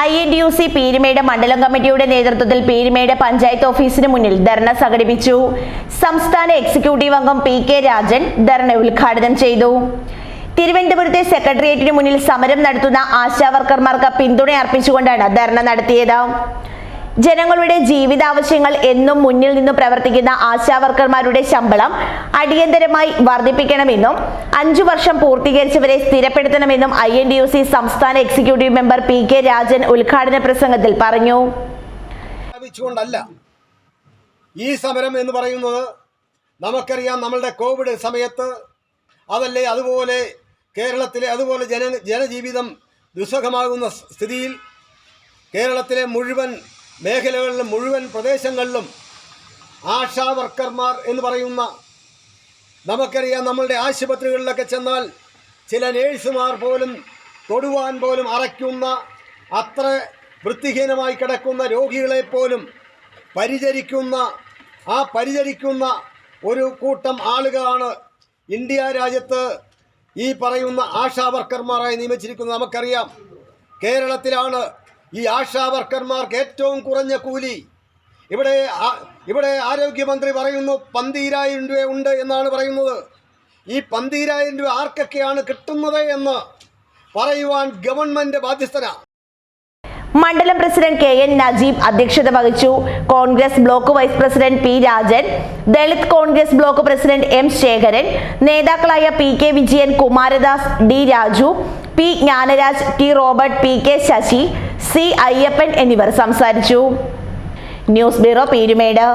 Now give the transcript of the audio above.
I N D U C Peermade മണ്ഡലം കമ്മിറ്റിയുടെ നേതൃത്വത്തിൽ പീരുമേട് പഞ്ചായത്ത് ഓഫീസിന് മുന്നിൽ ധർണ സംഘടിപ്പിച്ചു. സംസ്ഥാന എക്സിക്യൂട്ടീവ് അംഗം പി കെ രാജൻ ധർണ ഉദ്ഘാടനം ചെയ്തു. തിരുവനന്തപുരത്തെ സെക്രട്ടേറിയറ്റിന് മുന്നിൽ സമരം നടത്തുന്ന ആശാവർക്കർമാർക്ക് പിന്തുണ അർപ്പിച്ചുകൊണ്ടാണ് ധർണ നടത്തിയത്. ജനങ്ങളുടെ ജീവിതാവശ്യങ്ങൾ എന്നും മുന്നിൽ നിന്ന് പ്രവർത്തിക്കുന്ന ആശാവർക്കർമാരുടെ ശമ്പളം അടിയന്തരമായി വർദ്ധിപ്പിക്കണമെന്നും അഞ്ചു വർഷം പൂർത്തീകരിച്ചവരെ സ്ഥിരപ്പെടുത്തണമെന്നും I N D U C സംസ്ഥാന executive member P K Rajan ഉദ്ഘാടന പ്രസംഗത്തിൽ പറഞ്ഞു. ഈ സമരം എന്ന് പറയുന്നത് നമുക്കറിയാം നമ്മളുടെ കോവിഡ് സമയത്ത് അതല്ലേ അതുപോലെ കേരളത്തിലെ അതുപോലെ ജന ജനജീവിതം ദുസ്സഹമാകുന്ന സ്ഥിതിയിൽ കേരളത്തിലെ മുഴുവൻ മേഖലകളിലും മുഴുവൻ പ്രദേശങ്ങളിലും ആശാ വർക്കർമാർ എന്ന് പറയുന്ന നമുക്കറിയാം നമ്മളുടെ ആശുപത്രികളിലൊക്കെ ചെന്നാൽ ചില നേഴ്സുമാർ പോലും തൊടുവാൻ പോലും അറയ്ക്കുന്ന അത്ര വൃത്തിഹീനമായി കിടക്കുന്ന രോഗികളെ പോലും പരിചരിക്കുന്ന ആ പരിചരിക്കുന്ന ഒരു കൂട്ടം ആളുകളാണ് ഇന്ത്യ രാജ്യത്ത് ഈ പറയുന്ന ആശാ വർക്കർമാരായി നിയമിച്ചിരിക്കുന്നത് നമുക്കറിയാം. കേരളത്തിലാണ് ഈ ആശാ വർക്കർമാർക്ക് ഏറ്റവും കുറഞ്ഞ കൂലി. ഇവിടെ ഇവിടെ ആരോഗ്യമന്ത്രി പറയുന്നു പന്തീരായിരം രൂപ ഉണ്ട് എന്നാണ് പറയുന്നത്. ഈ പന്തീരായിരം രൂപ ആർക്കൊക്കെയാണ് കിട്ടുന്നത് എന്ന് പറയുവാൻ ഗവൺമെന്റ് ബാധ്യസ്ഥനാണ് മണ്ഡലം പ്രസിഡന്റ് കെ എൻ നജീബ് അധ്യക്ഷത വഹിച്ചു. Congress block vice president P Rajan Dalit Congress block president M Sekharan നേതാക്കളായ P K Vijayan Kumaradas D Raju P Jnanaraj T Robert P K Sasi C Ayyappan എന്നിവർ സംസാരിച്ചു. News bureau Peermade.